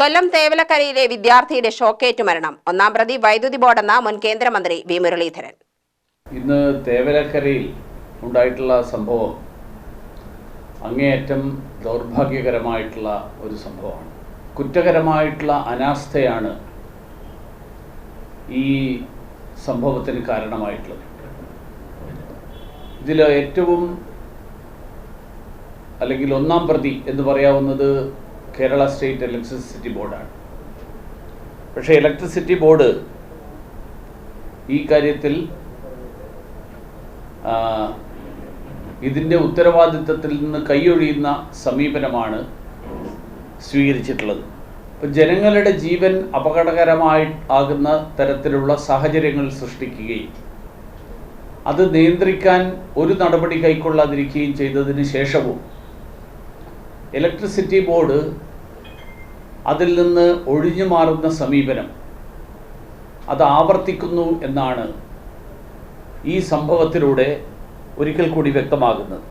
കൊല്ലം തേവലക്കരയിലെ വിദ്യാർത്ഥിയുടെ ഷോക്കേറ്റ് മരണം ഒന്നാം പ്രതി വൈദ്യുതി ബോർഡെന്ന മുൻ കേന്ദ്രമന്ത്രി വി മുരളീധരൻ. ഇന്ന് തേവലക്കരയിൽ ഉണ്ടായിട്ടുള്ള സംഭവം അങ്ങേയറ്റം ദൗർഭാഗ്യകരമായിട്ടുള്ള ഒരു സംഭവമാണ്. കുറ്റകരമായിട്ടുള്ള അനാസ്ഥയാണ് ഈ സംഭവത്തിന് കാരണമായിട്ടുള്ളത്. ഇതിൽ ഏറ്റവും അല്ലെങ്കിൽ ഒന്നാം പ്രതി എന്ന് പറയാവുന്നത് കേരള സ്റ്റേറ്റ് ഇലക്ട്രിസിറ്റി ബോർഡാണ്. പക്ഷേ ഇലക്ട്രിസിറ്റി ബോർഡ് ഈ കാര്യത്തിൽ ഇതിന്റെ ഉത്തരവാദിത്തത്തിൽ നിന്ന് കൈയൊഴിയുന്ന സമീപനമാണ് സ്വീകരിച്ചിട്ടുള്ളത്. ഇപ്പം ജനങ്ങളുടെ ജീവൻ അപകടകരമായി ആകുന്ന തരത്തിലുള്ള സാഹചര്യങ്ങൾ സൃഷ്ടിക്കുകയും അത് നിയന്ത്രിക്കാൻ ഒരു നടപടി കൈക്കൊള്ളാതിരിക്കുകയും ചെയ്തതിന് ശേഷവും ഇലക്ട്രിസിറ്റി ബോർഡ് അതിൽ നിന്ന് ഒഴിഞ്ഞു മാറുന്ന സമീപനം. അത് ആവർത്തിക്കുന്നു എന്നാണ് ഈ സംഭവത്തിലൂടെ ഒരിക്കൽ കൂടി വ്യക്തമാകുന്നത്.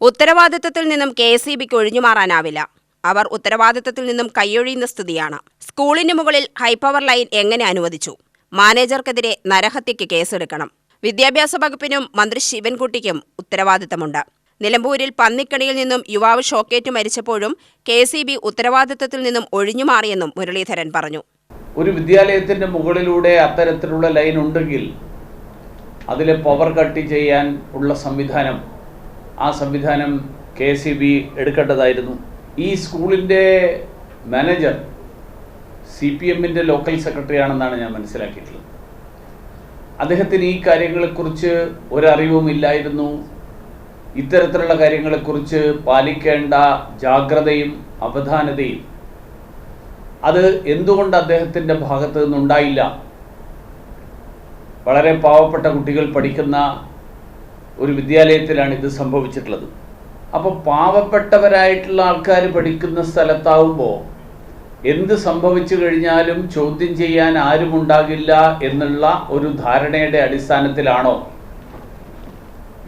ഉത്തരവാദിത്തത്തിൽ നിന്നും കെ എസ് ഇ ബിക്ക് ഒഴിഞ്ഞുമാറാനാവില്ല അവർ ഉത്തരവാദിത്തത്തിൽ നിന്നും കൈയൊഴിയുന്ന സ്ഥിതിയാണ്. സ്കൂളിന് മുകളിൽ ഹൈപ്പവർ ലൈൻ എങ്ങനെ അനുവദിച്ചു? മാനേജർക്കെതിരെ നരഹത്യയ്ക്ക് കേസെടുക്കണം. വിദ്യാഭ്യാസ വകുപ്പിനും മന്ത്രി ശിവൻകുട്ടിക്കും ഉത്തരവാദിത്തമുണ്ട്. നിലമ്പൂരിൽ പന്നിക്കണിയിൽ നിന്നും യുവാവ് ഷോക്കേറ്റ് മരിച്ചപ്പോഴും കെ സി ബി ഉത്തരവാദിത്തത്തിൽ നിന്നും ഒഴിഞ്ഞുമാറിയെന്നും മുരളീധരൻ പറഞ്ഞു. ഒരു വിദ്യാലയത്തിന്റെ മുകളിലൂടെ അത്തരത്തിലുള്ള ലൈൻ ഉണ്ടെങ്കിൽ അതിലെ പവർ കട്ട് ചെയ്യാൻ ഉള്ള സംവിധാനം ആ സംവിധാനം കെ സി ബി എടുക്കേണ്ടതായിരുന്നു. ഈ സ്കൂളിന്റെ മാനേജർ സി പി എമ്മിന്റെ ലോക്കൽ സെക്രട്ടറി ആണെന്നാണ് ഞാൻ മനസ്സിലാക്കിയിട്ടുള്ളത്. അദ്ദേഹത്തിന് ഈ കാര്യങ്ങളെക്കുറിച്ച് ഒരറിവും ഇല്ലായിരുന്നു. ഇത്തരത്തിലുള്ള കാര്യങ്ങളെക്കുറിച്ച് പാലിക്കേണ്ട ജാഗ്രതയും അവധാനതയും അത് എന്തുകൊണ്ട് അദ്ദേഹത്തിന്റെ ഭാഗത്ത് നിന്നുണ്ടായില്ല? വളരെ പാവപ്പെട്ട കുട്ടികൾ പഠിക്കുന്ന ഒരു വിദ്യാലയത്തിലാണ് ഇത് സംഭവിച്ചിട്ടുള്ളത്. അപ്പോൾ പാവപ്പെട്ടവരായിട്ടുള്ള ആൾക്കാർ പഠിക്കുന്ന സ്ഥലത്താവുമ്പോൾ എന്ത് സംഭവിച്ചു കഴിഞ്ഞാലും ചോദ്യം ചെയ്യാൻ ആരുമുണ്ടാകില്ല എന്നുള്ള ഒരു ധാരണയുടെ അടിസ്ഥാനത്തിലാണോ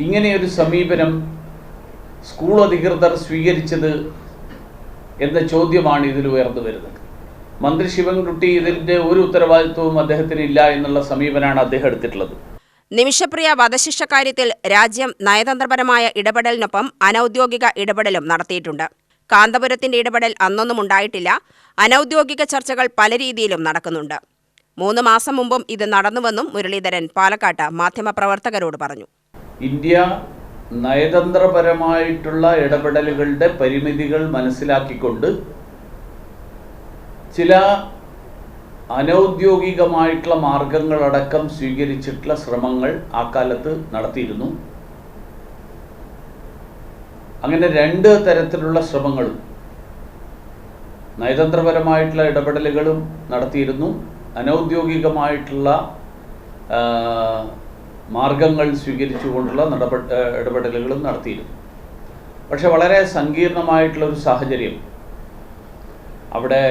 ഇങ്ങനെയൊരു സമീപനം സ്കൂൾ അധികൃതർ സ്വീകരിച്ചത് എന്ന ചോദ്യമാണ് ഇതിൽ ഉയർന്നു വരുന്നത്. മന്ത്രി ശിവൻകുട്ടി ഇതിന്റെ ഒരു ഉത്തരവാദിത്വവും അദ്ദേഹത്തിന് ഇല്ല എന്നുള്ള സമീപനമാണ് അദ്ദേഹം എടുത്തിട്ടുള്ളത്. നിമിഷപ്രിയ വധശിക്ഷ കാര്യത്തിൽ രാജ്യം നയതന്ത്രപരമായ ഇടപെടലിനൊപ്പം അനൌദ്യോഗിക ഇടപെടലും നടത്തിയിട്ടുണ്ട്. കാന്തപുരത്തിന്റെ ഇടപെടൽ അന്നൊന്നും ഉണ്ടായിട്ടില്ല. അനൌദ്യോഗിക ചർച്ചകൾ പല രീതിയിലും നടക്കുന്നുണ്ട്. മൂന്ന് മാസം മുമ്പും ഇത് നടന്നുവെന്നും മുരളീധരൻ പാലക്കാട്ട് മാധ്യമപ്രവർത്തകരോട് പറഞ്ഞു. ഇന്ത്യ നയതന്ത്രപരമായിട്ടുള്ള ഇടപെടലുകളുടെ പരിമിതികൾ മനസ്സിലാക്കിക്കൊണ്ട് ചില അനൗദ്യോഗികമായിട്ടുള്ള മാർഗങ്ങളടക്കം സ്വീകരിച്ചിട്ടുള്ള ശ്രമങ്ങൾ ആ കാലത്ത് നടത്തിയിരുന്നു. അങ്ങനെ രണ്ട് തരത്തിലുള്ള ശ്രമങ്ങളും നയതന്ത്രപരമായിട്ടുള്ള ഇടപെടലുകളും നടത്തിയിരുന്നു. അനൗദ്യോഗികമായിട്ടുള്ള മാർഗങ്ങൾ സ്വീകരിച്ചുകൊണ്ടുള്ള നടപ ഇടപെടലുകളും നടത്തിയിരുന്നു. പക്ഷെ വളരെ സങ്കീർണമായിട്ടുള്ള ഒരു സാഹചര്യം അവിടെ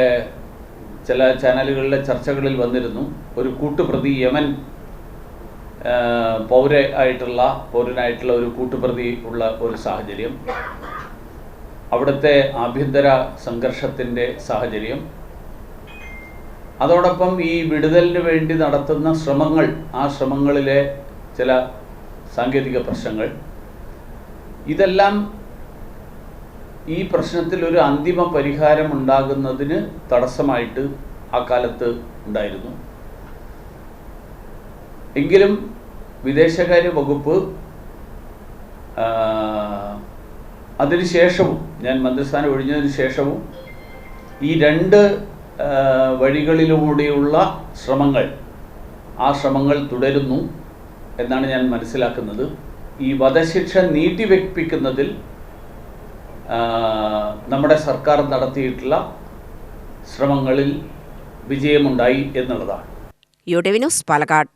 ചില ചാനലുകളിലെ ചർച്ചകളിൽ വന്നിരുന്നു. ഒരു കൂട്ടുപ്രതി യമൻ പൗര ആയിട്ടുള്ള പൗരനായിട്ടുള്ള ഒരു കൂട്ടുപ്രതി ഉള്ള ഒരു സാഹചര്യം. അവിടുത്തെ ആഭ്യന്തര സംഘർഷത്തിന്റെ സാഹചര്യം. അതോടൊപ്പം ഈ വിടുതലിന് വേണ്ടി നടത്തുന്ന ശ്രമങ്ങൾ ആ ശ്രമങ്ങളിലെ ചില സാങ്കേതിക പ്രശ്നങ്ങൾ. ഇതെല്ലാം ഈ പ്രശ്നത്തിൽ ഒരു അന്തിമ പരിഹാരം ഉണ്ടാകുന്നതിന് തടസ്സമായിട്ട് ആ കാലത്ത് ഉണ്ടായിരുന്നു. എങ്കിലും വിദേശകാര്യ വകുപ്പ് അതിനുശേഷവും ഞാൻ മന്ത്രിസ്ഥാനം ഒഴിഞ്ഞതിന് ശേഷവും ഈ രണ്ട് വഴികളിലൂടെയുള്ള ശ്രമങ്ങൾ ആ ശ്രമങ്ങൾ തുടരുന്നു. എന്നാണ് ഞാൻ മനസ്സിലാക്കുന്നത്. ഈ വധശിക്ഷ നീട്ടിവെപ്പിക്കുന്നതിൽ നമ്മുടെ സർക്കാർ നടത്തിയിട്ടുള്ള ശ്രമങ്ങളിൽ വിജയമുണ്ടായി എന്നുള്ളതാണ്. U news Palakkad.